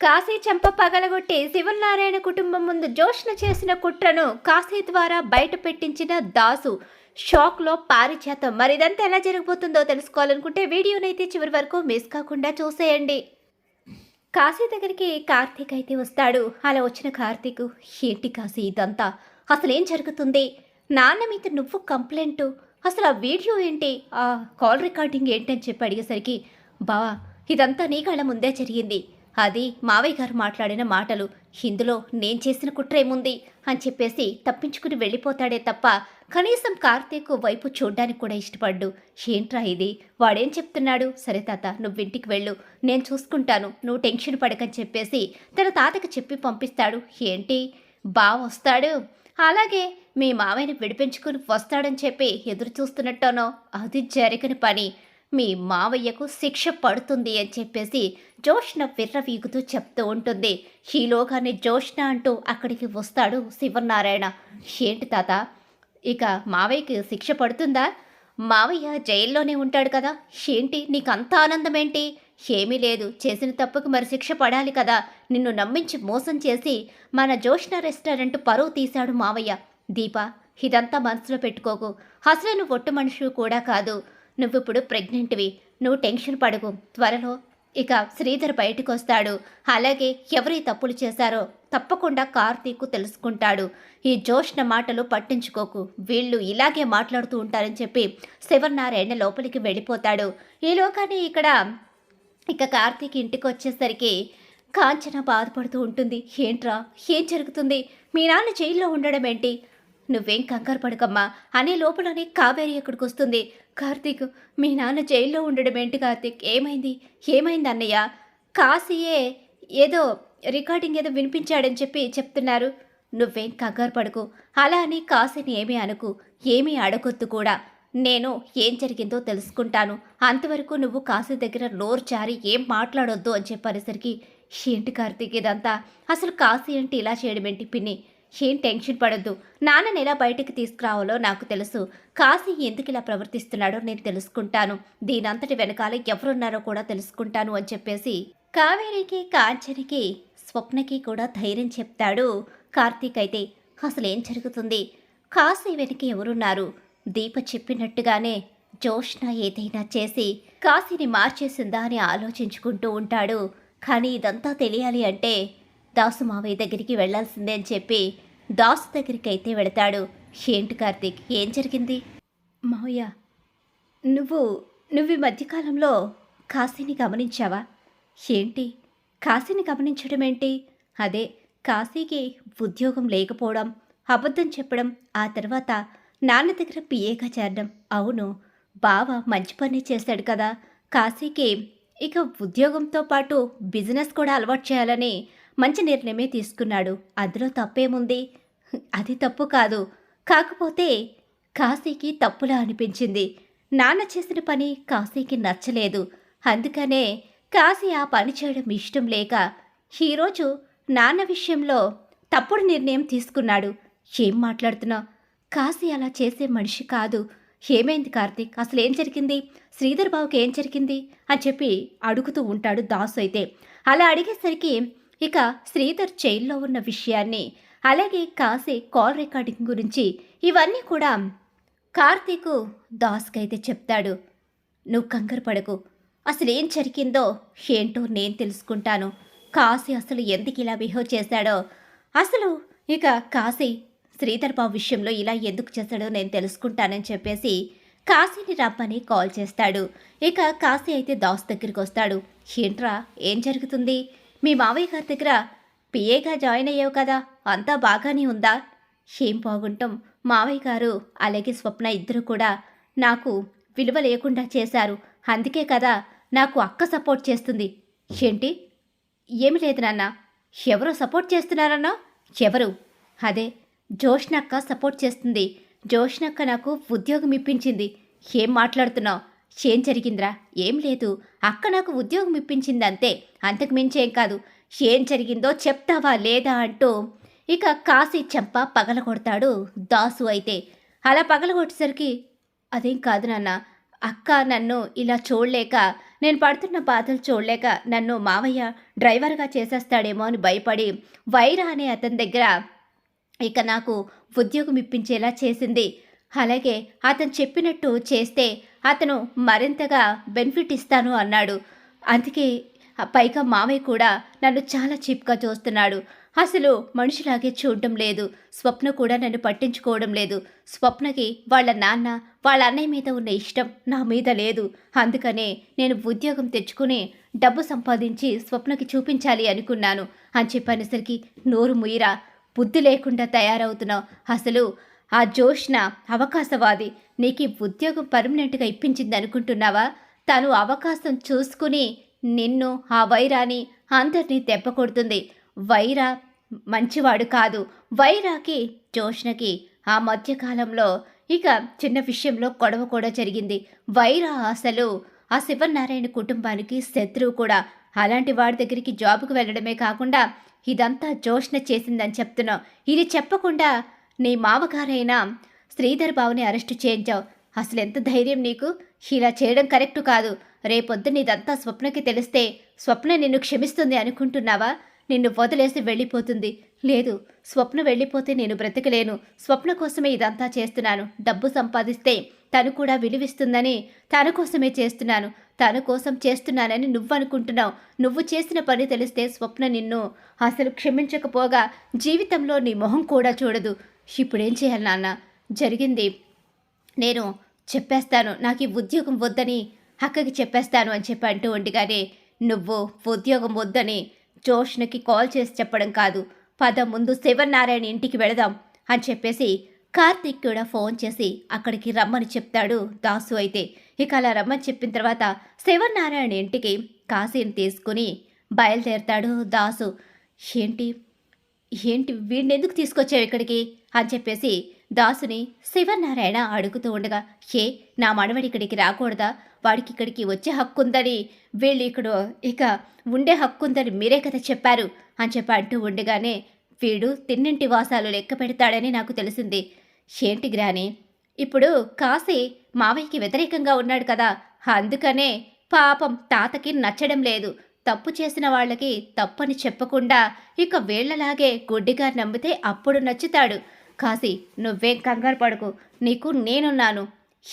కాశీ చెంప పగలగొట్టి శివనారాయణ కుటుంబం ముందు జోష్న చేసిన కుట్రను కాశీ ద్వారా బయట పెట్టించిన దాసు. షాక్లో పారిచేతం మరి ఇదంతా ఎలా జరగబోతుందో తెలుసుకోవాలనుకుంటే వీడియోనైతే చివరి వరకు మిస్ కాకుండా చూసేయండి. కాశీ దగ్గరికి కార్తీక్ అయితే వస్తాడు. అలా వచ్చిన కార్తీక్ ఏంటి కాశీ ఇదంతా? అసలు ఏం జరుగుతుంది? నాన్న మీద నువ్వు కంప్లైంట్? అసలు ఆ వీడియో ఏంటి? ఆ కాల్ రికార్డింగ్ ఏంటి అని చెప్పి అడిగేసరికి బావా ఇదంతా నీ కళ్ళ ముందే జరిగింది. అది మావయ్య గారు మాట్లాడిన మాటలు. ఇందులో నేను చేసిన కుట్ర ఏముంది? అని చెప్పేసి తప్పించుకుని వెళ్ళిపోతాడే తప్ప కనీసం కార్తీక్ వైపు చూడ్డానికి కూడా ఇష్టపడ్డు. ఏంట్రా ఇది? వాడేం చెప్తున్నాడు? సరే తాత నువ్వు ఇంటికి వెళ్ళు. నేను చూసుకుంటాను. నువ్వు టెన్షన్ పడకని చెప్పేసి తన తాతకి చెప్పి పంపిస్తాడు. ఏంటి? బావ వస్తాడు. అలాగే మీ మావయ్యని విడిపించుకుని వస్తాడని చెప్పి ఎదురు చూస్తున్నట్టోనో. అది జరిగిన పని. మీ మావయ్యకు శిక్ష పడుతుంది అని చెప్పేసి జోష్న విర్రవీగుతూ చెప్తూ ఉంటుంది. ఈలోగానే జోష్న అంటూ అక్కడికి వస్తాడు శివనారాయణ. ఏంటి తాత ఇక మావయ్యకి శిక్ష పడుతుందా? మావయ్య జైల్లోనే ఉంటాడు కదా. ఏంటి నీకు అంత ఆనందం ఏంటి ఏమీ లేదు చేసిన తప్పుకు మరి శిక్ష పడాలి కదా. నిన్ను నమ్మించి మోసం చేసి మన జోష్న రెస్టారెంట్ పరువు తీశాడు మావయ్య. దీప ఇదంతా మనసులో పెట్టుకోకు. అసలు నువ్వు ఒట్టు మనిషి కూడా కాదు. నువ్విప్పుడు ప్రెగ్నెంట్వి. నువ్వు టెన్షన్ పడకు. త్వరలో ఇక శ్రీధర్ బయటకు వస్తాడు అలాగే ఎవరి తప్పులు చేశారో తప్పకుండా కార్తీక్ తెలుసుకుంటాడు. ఈ జోష్న మాటలు పట్టించుకోకు. వీళ్ళు ఇలాగే మాట్లాడుతూ ఉంటారని చెప్పి శివనారాయణ లోపలికి వెళ్ళిపోతాడు. ఈలోగానే ఇక్కడ ఇక కార్తీక్ ఇంటికి వచ్చేసరికి కాంచన బాధపడుతూ ఉంటుంది. ఏంట్రా? ఏం జరుగుతుంది? మీ నాన్న జైల్లో ఉండడం ఏంటి? నువ్వేం కంగారు పడకమ్మా. అనే లోపలనే కావేరి ఎక్కడికి వస్తుంది కార్తీక్ మీ నాన్న జైల్లో ఉండడం ఏంటి కార్తీక్? ఏమైంది? ఏమైంది అన్నయ్య? కాశీయే ఏదో రికార్డింగ్ ఏదో వినిపించాడని చెప్పి చెప్తున్నారు. నువ్వేం కంగారు పడుకు. అలా అని కాశీని ఏమీ అనుకు. ఏమీ అడగొద్దు కూడా. నేను ఏం జరిగిందో తెలుసుకుంటాను. అంతవరకు నువ్వు కాశీ దగ్గర నోరు జారి ఏం మాట్లాడొద్దు అని చెప్పనేసరికి ఏంటి కార్తీక్ ఇదంతా? అసలు కాశీ అంటే ఇలా చేయడం ఏంటి పిన్ని? ఏం టెన్షన్ పడద్దు. నాన్నని ఎలా బయటికి తీసుకురావాలో నాకు తెలుసు. కాశీ ఎందుకు ఇలా ప్రవర్తిస్తున్నాడో నేను తెలుసుకుంటాను. దీనంతటి వెనకాల ఎవరున్నారో కూడా తెలుసుకుంటాను అని చెప్పేసి కావేరికి కాంచనికి స్వప్నకి కూడా ధైర్యం చెప్తాడు కార్తీక్ అయితే. అసలు ఏం జరుగుతుంది? కాశీ వెనక ఎవరున్నారు? దీప చెప్పినట్టుగానే జోష్న ఏదైనా చేసి కాశీని మార్చేసిందా అని ఆలోచించుకుంటూ ఉంటాడు. కానీ ఇదంతా తెలియాలి అంటే దాసు మావయ్య దగ్గరికి వెళ్ళాల్సిందే అని చెప్పి దాసు దగ్గరికి అయితే వెళతాడు. ఏంటి కార్తీక్? ఏం జరిగింది? మావయ్య నువ్వు నువ్వు ఈ మధ్యకాలంలో కాశీని గమనించావా? ఏంటి? కాశీని గమనించడం ఏంటి? అదే కాశీకి ఉద్యోగం లేకపోవడం అబద్ధం చెప్పడం ఆ తర్వాత నాన్న దగ్గర పిఏగా చేరడం. అవును బావ మంచి పని చేశాడు కదా. కాశీకి ఇక ఉద్యోగంతో పాటు బిజినెస్ కూడా అలవాటు చేయాలని మంచి నిర్ణయమే తీసుకున్నాడు. అందులో తప్పేముంది? అది తప్పు కాదు. కాకపోతే కాశీకి తప్పులా అనిపించింది. నాన్న చేసిన పని కాశీకి నచ్చలేదు. అందుకనే కాశీ ఆ పని చేయడం ఇష్టం లేక ఈరోజు నాన్న విషయంలో తప్పుడు నిర్ణయం తీసుకున్నాడు. ఏం మాట్లాడుతున్నావు? కాశీ అలా చేసే మనిషి కాదు. ఏమైంది కార్తీక్? అసలు ఏం జరిగింది? శ్రీధర్ బాబుకి ఏం జరిగింది? అని చెప్పి అడుగుతూ ఉంటాడు దాసు అయితే. అలా అడిగేసరికి ఇక శ్రీధర్ జైల్లో ఉన్న విషయాన్ని అలాగే కాశీ కాల్ రికార్డింగ్ గురించి ఇవన్నీ కూడా కార్తీకు దాస్కైతే చెప్తాడు. నువ్వు కంగారు పడకు. అసలు ఏం జరిగిందో ఏంటో నేను తెలుసుకుంటాను. కాశీ అసలు ఎందుకు ఇలా బిహేవ్ చేశాడో. అసలు ఇక కాశీ శ్రీధర్ బాబు విషయంలో ఇలా ఎందుకు చేశాడో నేను తెలుసుకుంటానని చెప్పేసి కాశీని రమ్మని కాల్ చేస్తాడు. ఇక కాశీ అయితే దాస్ దగ్గరికి వస్తాడు. ఏంట్రా? ఏం జరుగుతుంది? మీ మావయ్య గారి దగ్గర పిఏగా జాయిన్ అయ్యావు కదా అంతా బాగానే ఉందా? ఏం బాగుంటాం. మావయ్య గారు అలాగే స్వప్న ఇద్దరు కూడా నాకు విలువ లేకుండా చేశారు. అందుకే కదా నాకు అక్క సపోర్ట్ చేస్తుంది. ఏంటి? ఏమి లేదు నాన్న. ఎవరో సపోర్ట్ చేస్తున్నారన్నా? ఎవరు? అదే జోష్నక్క సపోర్ట్ చేస్తుంది. జోష్నక్క నాకు ఉద్యోగం ఇప్పించింది. ఏం మాట్లాడుతున్నావు? ఏం జరిగిందిరా? ఏం లేదు. అక్క నాకు ఉద్యోగం ఇప్పించిందంతే. అంతకు మించేం కాదు. ఏం జరిగిందో చెప్తావా లేదా అంటూ ఇక కాశీ చెంప పగలగొడతాడు దాసు అయితే. అలా పగలగొట్టేసరికి అదేం కాదు నాన్న. అక్క నన్ను ఇలా చూడలేక నేను పడుతున్న బాధలు చూడలేక నన్ను మావయ్య డ్రైవర్గా చేసేస్తాడేమో అని భయపడి వైరా అనే అతని దగ్గర ఇక నాకు ఉద్యోగం ఇప్పించేలా చేసింది. అలాగే అతను చెప్పినట్టు చేస్తే అతను మరింతగా బెనిఫిట్ ఇస్తాను అన్నాడు. అందుకే పైగా మావయ్య కూడా నన్ను చాలా చీప్గా చూస్తున్నాడు. అసలు మనిషిలాగే చూడడం లేదు. స్వప్న కూడా నన్ను పట్టించుకోవడం లేదు. స్వప్నకి వాళ్ళ నాన్న వాళ్ళ అన్నయ్య మీద ఉన్న ఇష్టం నా మీద లేదు. అందుకనే నేను ఉద్యోగం తెచ్చుకుని డబ్బు సంపాదించి స్వప్నకి చూపించాలి అనుకున్నాను. అని చెప్పనేసరికి నోరు ముయిరా బుద్ధి లేకుండా తయారవుతున్నావు. అసలు ఆ జోష్న అవకాశవాది నీకు ఈ ఉద్యోగం పర్మనెంట్గా ఇప్పించింది అనుకుంటున్నావా తను అవకాశం చూసుకుని నిన్ను ఆ వైరాని అందరినీ దెబ్బ కొడుతుంది. వైరా మంచివాడు కాదు. వైరాకి జోష్నకి ఆ మధ్యకాలంలో ఇక చిన్న విషయంలో గొడవ కూడా జరిగింది. వైరా అసలు ఆ శివనారాయణ కుటుంబానికి శత్రువు కూడా. అలాంటి వాడి దగ్గరికి జాబుకు వెళ్ళడమే కాకుండా ఇదంతా జోష్న చేసిందని చెప్తున్నావు. ఇది చెప్పకుండా నీ మావగారైన శ్రీధర్ బాబుని అరెస్టు చేయించావు. అసలు ఎంత ధైర్యం నీకు? ఇలా చేయడం కరెక్టు కాదు. రేపొద్దున ఇదంతా స్వప్నకి తెలిస్తే స్వప్న నిన్ను క్షమిస్తుంది అనుకుంటున్నావా? నిన్ను వదిలేసి వెళ్ళిపోతుంది. లేదు స్వప్న వెళ్ళిపోతే నేను బ్రతకలేను. స్వప్న కోసమే ఇదంతా చేస్తున్నాను. డబ్బు సంపాదిస్తే తను కూడా విలువిస్తుందని తన కోసమే చేస్తున్నాను. తన కోసం చేస్తున్నానని నువ్వు అనుకుంటున్నావు నువ్వు చేసిన పని తెలిస్తే స్వప్న నిన్ను అసలు క్షమించకపోగా జీవితంలో నీ మొహం కూడా చూడదు. ఇప్పుడేం చేయాలి నాన్న? జరిగింది. నేను చెప్పేస్తాను. నాకు ఈ ఉద్యోగం వద్దని అక్కకి చెప్పేస్తాను అని చెప్పి అంటూ ఉండగానే నువ్వు ఉద్యోగం వద్దని జోష్నకి కాల్ చేసి చెప్పడం కాదు. పద ముందు శివనారాయణ ఇంటికి వెళదాం అని చెప్పేసి కార్తీక్ కూడా ఫోన్ చేసి అక్కడికి రమ్మని చెప్తాడు దాసు అయితే. ఇక అలా రమ్మని చెప్పిన తర్వాత శివనారాయణ ఇంటికి కాశీని తీసుకుని బయలుదేరతాడు దాసు. ఏంటి? ఏంటి వీడిని ఎందుకు తీసుకొచ్చావు ఇక్కడికి? అని చెప్పేసి దాసుని శివనారాయణ అడుగుతూ ఉండగా ఏ నా మనవడి ఇక్కడికి రాకూడదా? వాడికి ఇక్కడికి వచ్చే హక్కు ఉందని వీళ్ళు ఇక్కడ ఇక ఉండే హక్కు ఉందని మీరే కదా చెప్పారు? అని చెప్పి అంటూ ఉండగానే వీడు తిన్నింటి వాసాలు లెక్క పెడతాడని నాకు తెలిసింది. ఏంటి గ్రాని ఇప్పుడు కాశీ మావయ్యకి వ్యతిరేకంగా ఉన్నాడు కదా అందుకనే పాపం తాతకి నచ్చడం లేదు. తప్పు చేసిన వాళ్ళకి తప్పని చెప్పకుండా ఇక వేళ్ళలాగే గుడ్డిగా నమ్మితే అప్పుడు నచ్చుతాడు. కాశీ నువ్వేం కంగారు పడకు. నీకు నేనున్నాను.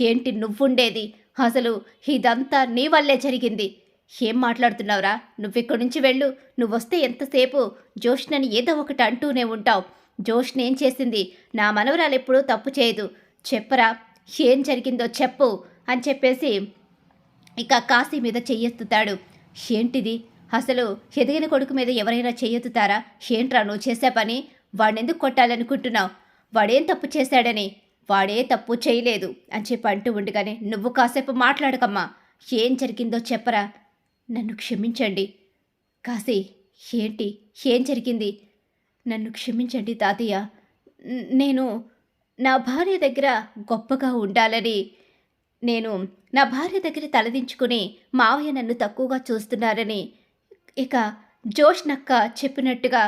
ఏంటి నువ్వుండేది? అసలు ఇదంతా నీ వల్లే జరిగింది. ఏం మాట్లాడుతున్నావురా? నువ్విక్కడి నుంచి వెళ్ళు. నువ్వొస్తే ఎంతసేపు? జోష్నని ఏదో ఒకటి అంటూనే ఉంటావు. జోష్న ఏం చేసింది? నా మనవరాలు ఎప్పుడూ తప్పు చేయదు. చెప్పరా? ఏం జరిగిందో చెప్పు అని చెప్పేసి ఇక కాశీ మీద చెయ్యెత్తుతాడు. ఏంటిది? అసలు ఎదిగిన కొడుకు మీద ఎవరైనా చేయొత్తుతారా ఏంట్రా నువ్వు చేసే పని? వాడినెందుకు కొట్టాలనుకుంటున్నావు? వాడేం తప్పు చేశాడని? వాడే తప్పు చేయలేదు అని చెప్పి అంటూ ఉండగానే నువ్వు కాసేపు మాట్లాడకమ్మా. ఏం జరిగిందో చెప్పరా? నన్ను క్షమించండి. కాశీ ఏంటి? ఏం జరిగింది? నన్ను క్షమించండి తాతయ్య. నేను నా భార్య దగ్గర గొప్పగా ఉండాలని నేను నా భార్య దగ్గర తలదించుకుని మావయ్య నన్ను తక్కువగా చూస్తున్నారని ఇక జోష్నక్క చెప్పినట్టుగా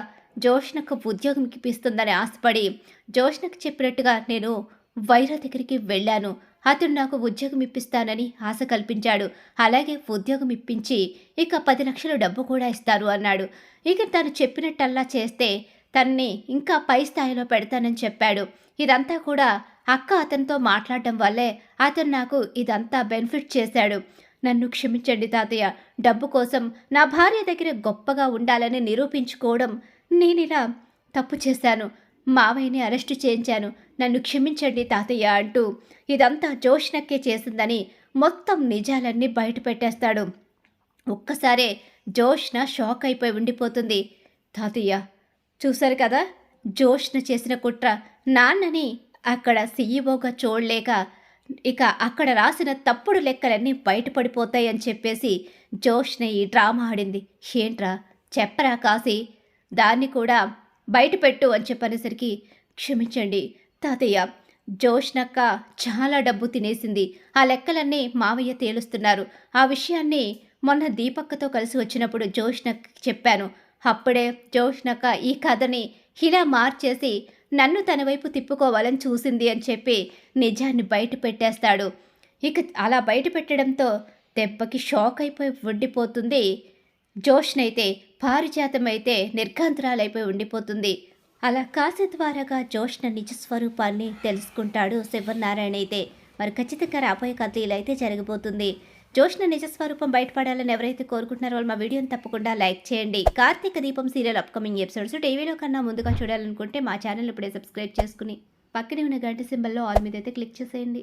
జోష్నక్క ఉద్యోగం ఇప్పిస్తుందని ఆశపడి జోష్నక్క చెప్పినట్టుగా నేను వైరా దగ్గరికి వెళ్ళాను. అతను నాకు ఉద్యోగం ఇప్పిస్తానని ఆశ కల్పించాడు. అలాగే ఉద్యోగం ఇప్పించి ఇక పది లక్షల డబ్బు కూడా ఇస్తారు అన్నాడు. ఇక తను చెప్పినట్టల్లా చేస్తే తన్ని ఇంకా పై స్థాయిలో పెడతానని చెప్పాడు. ఇదంతా కూడా అక్క అతనితో మాట్లాడటం వల్లే అతను నాకు ఇదంతా బెనిఫిట్ చేశాడు. నన్ను క్షమించండి తాతయ్య. డబ్బు కోసం నా భార్య దగ్గర గొప్పగా ఉండాలని నిరూపించుకోవడం నేను ఇలా తప్పు చేశాను. మావయ్యని అరెస్టు చేయించాను. నన్ను క్షమించండి తాతయ్య అంటూ ఇదంతా జోష్నక్కే చేసిందని మొత్తం నిజాలన్నీ బయటపెట్టేస్తాడు ఒక్కసారే జోష్న షాక్ అయిపోయి ఉండిపోతుంది. తాతయ్య చూశారు కదా? జోష్న చేసిన కుట్ర నాన్నని అక్కడ సీఈఓగా చూడలేక ఇక అక్కడ రాసిన తప్పుడు లెక్కలన్నీ బయటపడిపోతాయని చెప్పేసి జోష్ని ఈ డ్రామా ఆడింది. ఏంట్రా? చెప్పరా కాసి దాన్ని కూడా బయటపెట్టు అని చెప్పనేసరికి క్షమించండి. తాతయ్య జోష్నక్క చాలా డబ్బు తినేసింది. ఆ లెక్కలన్నీ మావయ్య తేలుస్తున్నారు. ఆ విషయాన్ని మొన్న దీపక్కతో కలిసి వచ్చినప్పుడు జోష్నక్ చెప్పాను. అప్పుడే జోష్నక్క ఈ కథని ఇలా మార్చేసి నన్ను తన వైపు తిప్పుకోవాలని చూసింది అని చెప్పి నిజాన్ని బయట పెట్టేస్తాడు. ఇక అలా బయట పెట్టడంతో దెబ్బకి షాక్ అయిపోయి ఉండిపోతుంది. జోష్నైతే పారిజాతం అయితే నిర్గాంతరాలైపోయి ఉండిపోతుంది. అలా కాశీ ద్వారాగా జోష్న నిజ స్వరూపాన్ని తెలుసుకుంటాడు శివనారాయణ అయితే మరి ఖచ్చితంగా రాబోయే కథ ఇలా అయితే జరగబోతుంది. జోష్న నిజస్వరూపం బయటపడాలని ఎవరైతే కోరుకుంటున్నారో వాళ్ళు మా వీడియోని తప్పకుండా లైక్ చేయండి. కార్తీక దీపం సీరియల్ అప్కమింగ్ ఎపిసోడ్స్ టీవీలో కన్నా ముందుగా చూడాలనుకుంటే మా ఛానల్ ఇప్పుడే సబ్స్క్రైబ్ చేసుకుని పక్కనే ఉన్న గంట సింబల్లో ఆల్ మీద అయితే క్లిక్ చేసేయండి.